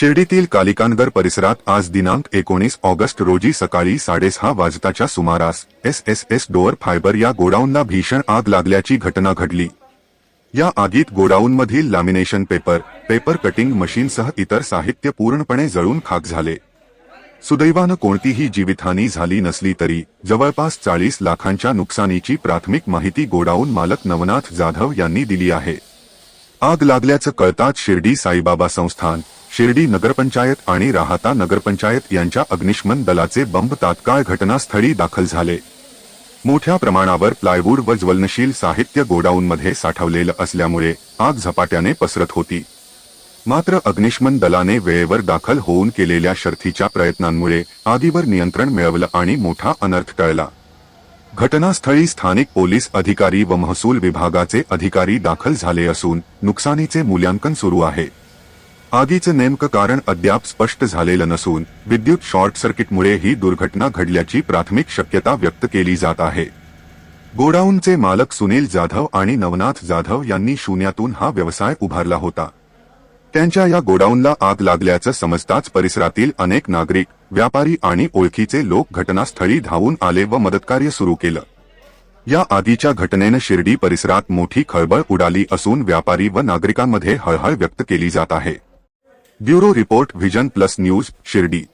शिर्डीतील कालिकानगर परिसरात आज दिनांक एकोणीस ऑगस्ट रोजी सकाळी साडेसहा वाजताच्या सुमारास S S S door fibre या गोडाऊनला भीषण आग लागल्याची घटना घडली. या आगीत गोडाऊनमधील लॅमिनेशन पेपर पेपर कटिंग मशीनसह इतर साहित्य पूर्णपणे जळून खाक झाले. सुदैवानं कोणतीही जीवितहानी झाली नसली तरी जवळपास चाळीस लाखांच्या नुकसानीची प्राथमिक माहिती गोडाऊन मालक नवनाथ जाधव यांनी दिली आहे. आग लागल्याचं कळताच शिर्डी साईबाबा संस्थान शिर्डी नगरपंचायत आणि राहाता नगरपंचायत यांच्या अग्निशमन दलाचे बंब तात्काळ घटनास्थळी दाखल झाले. मोठ्या प्रमाणावर प्लायवूड व ज्वलनशील साहित्य गोडाऊनमध्ये साठवलेलं असल्यामुळे आग झपाट्याने पसरत होती. मात्र अग्निशमन दलाने वेळेवर दाखल होऊन केलेल्या शर्थीच्या प्रयत्नांमुळे आगीवर नियंत्रण मिळवलं आणि मोठा अनर्थ टळला. घटनास्थळी स्थानिक पोलीस अधिकारी व महसूल विभागाचे अधिकारी दाखल झाले असून नुकसानीचे मूल्यांकन सुरू आहे. आगीचं नेमकं कारण अद्याप स्पष्ट झालेलं नसून विद्युत शॉर्ट सर्किटमुळे ही दुर्घटना घडल्याची प्राथमिक शक्यता व्यक्त केली जात आहे. गोडाऊनचे मालक सुनील जाधव आणि नवनाथ जाधव यांनी शून्यातून हा व्यवसाय उभारला होता. त्यांच्या या गोडाऊनला आग लागल्याचं समजताच परिसरातील अनेक नागरिक व्यापारी आणि ओळखीचे लोक घटनास्थळी धावून आले व मदतकार्य सुरू केलं. या आगीच्या घटनेनं शिर्डी परिसरात मोठी खळबळ उडाली असून व्यापारी व नागरिकांमध्ये हळहळ व्यक्त केली जात आहे. Bureau report Vision Plus News Shirdi.